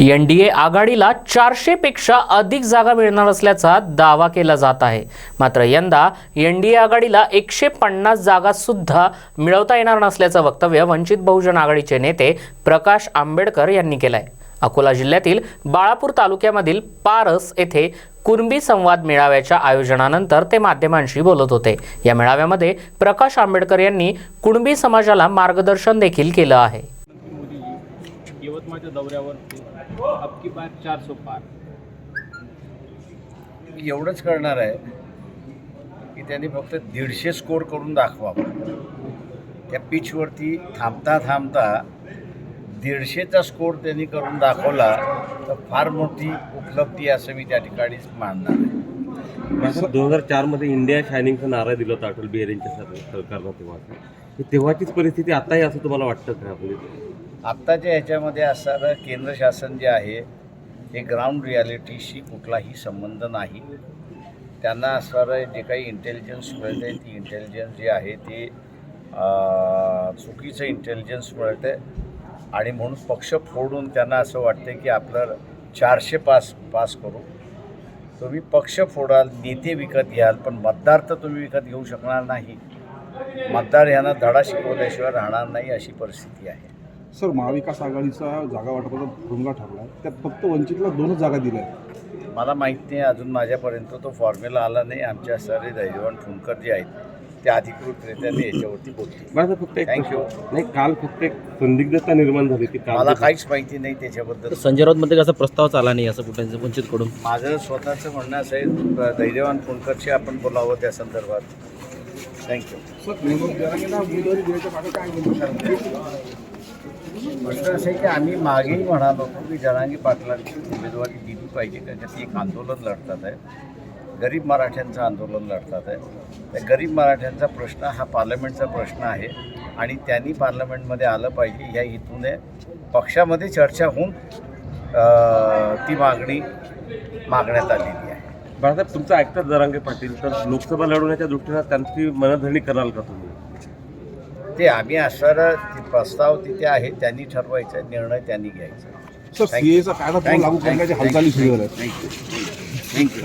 N D A आघाडीला चारशेपेक्षा अधिक जागा मिळणार असल्याचा दावा केला जात आहे. मात्र यंदा एन डी ए आघाडीला एकशे पन्नास जागा सुद्धा मिळवता येणार नसल्याचं वक्तव्य वंचित बहुजन आघाडीचे नेते प्रकाश आंबेडकर यांनी केलंय. अकोला जिल्ह्यातील बाळापूर तालुक्यामधील पारस येथे कुणबी संवाद मेळाव्याच्या आयोजनानंतर ते माध्यमांशी बोलत होते. या मेळाव्यामध्ये प्रकाश आंबेडकर यांनी कुणबी समाजाला मार्गदर्शन देखील केलं आहे. यवतमाळच्या दौऱ्यावर अब की बार चार सौ पार. मी एवढंच करणार आहे की त्यांनी फक्त दीडशे स्कोर करून दाखवावं त्या पिचवरती थांबता थांबता दीडशेचा स्कोर त्यांनी करून दाखवला तर फार मोठी उपलब्धी असं मी त्या ठिकाणीच मानणार आहे. दोन हजार चारमध्ये इंडिया शायनिंगचा नारा दिला होता अटल बिहारी यांच्या सर- सरकारनं तेव्हा तेव्हाचीच परिस्थिती आताही असं तुम्हाला वाटतं का? आत्ताच्या ह्याच्यामध्ये असणारं केंद्र शासन जे आहे हे ग्राउंड रियालिटीशी कुठलाही संबंध नाही. त्यांना असणारं जे काही इंटेलिजन्स मिळतं आहे ती इंटेलिजन्स जे आहे ते चुकीचं इंटेलिजन्स मिळतं आहे आणि म्हणून पक्ष फोडून त्यांना असं वाटतं की आपलं चारशे पास पास करू. तुम्ही पक्ष फोडाल नेते विकत घ्याल पण मतदार तर तुम्ही विकत घेऊ शकणार नाही. मतदार यांना धडा शिकवल्याशिवाय राहणार नाही अशी परिस्थिती आहे. सर महाविकास आघाडीचा जागा वाटपाचा भोंगा ठरला आहे त्यात फक्त वंचितला दोनच जागा दिल्या आहेत मला माहीत नाही अजून माझ्यापर्यंत तो फॉर्म्युला आला नाही. आमच्या सारे दैजवान फुंकर जे आहेत ते अधिकृतरित्या ते याच्यावरती बोलतील माझं फक्त एक. प्रश्न- नाही काल फक्त एक संदिग्धता निर्माण झाली ती काल मला काहीच माहिती नाही त्याच्याबद्दल. संजय राऊतमध्ये कसा प्रस्ताव चाला नाही असं कुठे वंचितकडून? माझं स्वतःचं म्हणणं असं आहे धैर्यवान फुंकरशी आपण बोलावं त्या संदर्भात. थँक्यू प्रश्न असं आहे की आम्ही मागेही म्हणालो होतो की जनांगी पाटलांची उमेदवारी दिली पाहिजे कारण ती एक आंदोलन लढतात आहे. गरीब मराठ्यांचं आंदोलन लढतात आहे. त्या गरीब मराठ्यांचा प्रश्न हा पार्लमेंटचा प्रश्न आहे आणि त्यांनी पार्लमेंटमध्ये आलं पाहिजे ह्या हेतूने पक्षामध्ये चर्चा होऊन ती मागणी मागण्यात आलेली आहे. बाळासाहेब तुमचं ऐकतात जरांगे पाटील तर लोकसभा लढवण्याच्या दृष्टीनं त्यांची मनधरणी कराल का तुम्ही? ते आम्ही असणारा प्रस्ताव तिथे आहे त्यांनी ठरवायचा निर्णय त्यांनी घ्यायचा. लागू करण्याच्या हालचाली सुरू आहेत थँक्यू थँक्यू